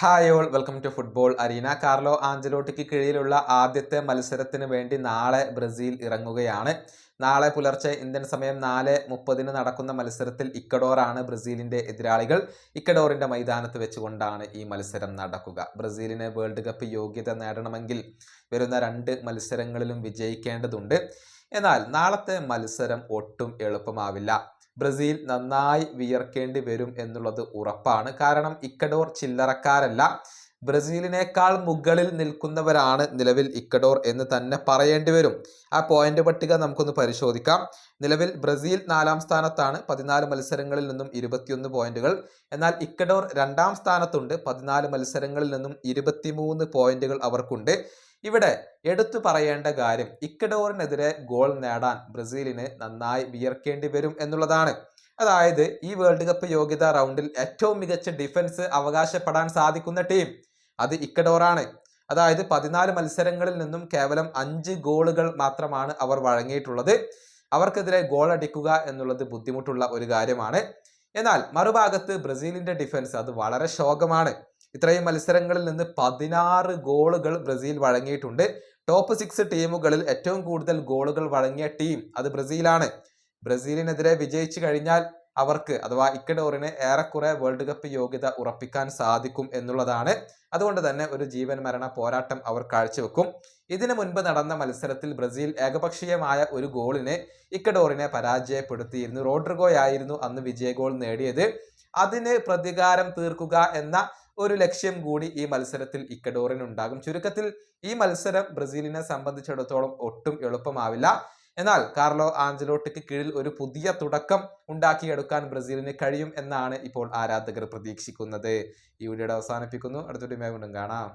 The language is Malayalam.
Hi all welcome to football arena Carlo ആഞ്ചലോട്ടിക്ക് കീഴിലുള്ള ആദ്യത്തെ മത്സരത്തിന് വേണ്ടി നാളെ ബ്രസീൽ ഇറങ്ങുകയാണ്. നാളെ പുലർച്ചെ ഇന്ത്യൻ സമയം നാല് മുപ്പതിന് നടക്കുന്ന മത്സരത്തിൽ ഇക്കഡോറാണ് ബ്രസീലിന്റെ എതിരാളികൾ. ഇക്കഡോറിന്റെ മൈതാനത്ത് വെച്ചുകൊണ്ടാണ് ഈ മത്സരം നടക്കുക. ബ്രസീലിന് വേൾഡ് കപ്പ് യോഗ്യത നേടണമെങ്കിൽ വരുന്ന രണ്ട് മത്സരങ്ങളിലും വിജയിക്കേണ്ടതുണ്ട്. എന്നാൽ നാളത്തെ മത്സരം ഒട്ടും എളുപ്പമാവില്ല. ബ്രസീൽ നന്നായി വിയർക്കേണ്ടി വരും എന്നുള്ളത് ഉറപ്പാണ്. കാരണം ഇക്കഡോർ ചില്ലറക്കാരല്ല. ബ്രസീലിനേക്കാൾ മുകളിൽ നിൽക്കുന്നവരാണ് നിലവിൽ ഇക്കഡോർ എന്ന് തന്നെ പറയേണ്ടി വരും. ആ പോയിന്റ് പട്ടിക നമുക്കൊന്ന് പരിശോധിക്കാം. നിലവിൽ ബ്രസീൽ നാലാം സ്ഥാനത്താണ് പതിനാല് മത്സരങ്ങളിൽ നിന്നും ഇരുപത്തിയൊന്ന് പോയിന്റുകൾ. എന്നാൽ ഇക്കഡോർ രണ്ടാം സ്ഥാനത്തുണ്ട്. പതിനാല് മത്സരങ്ങളിൽ നിന്നും ഇരുപത്തിമൂന്ന് പോയിന്റുകൾ അവർക്കുണ്ട്. ഇവിടെ എടുത്തു പറയേണ്ട കാര്യം ഇക്കഡോറിനെതിരെ ഗോൾ നേടാൻ ബ്രസീലിന് നന്നായി വിയർക്കേണ്ടി വരും എന്നുള്ളതാണ്. അതായത് ഈ വേൾഡ് കപ്പ് യോഗ്യത റൗണ്ടിൽ ഏറ്റവും മികച്ച ഡിഫൻസ് അവകാശപ്പെടാൻ സാധിക്കുന്ന ടീം. അത് ഇക്കഡോറാണ് അതായത് പതിനാല് മത്സരങ്ങളിൽ നിന്നും കേവലം അഞ്ച് ഗോളുകൾ മാത്രമാണ് അവർ വഴങ്ങിയിട്ടുള്ളത്. അവർക്കെതിരെ ഗോൾ അടിക്കുക എന്നുള്ളത് ബുദ്ധിമുട്ടുള്ള ഒരു കാര്യമാണ്. എന്നാൽ മറുഭാഗത്ത് ബ്രസീലിന്റെ ഡിഫൻസ് അത് വളരെ ശോകമാണ്. ഇത്രയും മത്സരങ്ങളിൽ നിന്ന് പതിനാറ് ഗോളുകൾ ബ്രസീൽ വഴങ്ങിയിട്ടുണ്ട്. ടോപ്പ് സിക്സ് ടീമുകളിൽ ഏറ്റവും കൂടുതൽ ഗോളുകൾ വഴങ്ങിയ ടീം അത് ബ്രസീലാണ്. ബ്രസീലിനെതിരെ വിജയിച്ചു കഴിഞ്ഞാൽ അവർക്ക് അഥവാ ഇക്കഡോറിന് ഏറെക്കുറെ വേൾഡ് കപ്പ് യോഗ്യത ഉറപ്പിക്കാൻ സാധിക്കും എന്നുള്ളതാണ്. അതുകൊണ്ട് തന്നെ ഒരു ജീവൻ മരണ പോരാട്ടം അവർ കാഴ്ചവെക്കും. ഇതിനു മുൻപ് നടന്ന മത്സരത്തിൽ ബ്രസീൽ ഏകപക്ഷീയമായ ഒരു ഗോളിന് ഇക്കഡോറിനെ പരാജയപ്പെടുത്തിയിരുന്നു. റോഡ്രിഗോയായിരുന്നു അന്ന് വിജയ ഗോൾ നേടിയത്. അതിന് പ്രതികാരം തീർക്കുക എന്ന ഒരു ലക്ഷ്യം കൂടി ഈ മത്സരത്തിൽ ഇക്കഡോറിനുണ്ടാകും ചുരുക്കത്തിൽ ഈ മത്സരം ബ്രസീലിനെ സംബന്ധിച്ചിടത്തോളം ഒട്ടും എളുപ്പമാവില്ല. എന്നാൽ കാർലോ ആഞ്ചലോട്ടിക്ക് കീഴിൽ ഒരു പുതിയ തുടക്കം ഉണ്ടാക്കിയെടുക്കാൻ ബ്രസീലിന് കഴിയും എന്നാണ് ഇപ്പോൾ ആരാധകർ പ്രതീക്ഷിക്കുന്നത്. ഈ വീഡിയോയുടെ അവസാനിപ്പിക്കുന്നു. അടുത്തൊരു വീണ്ടും കാണാം.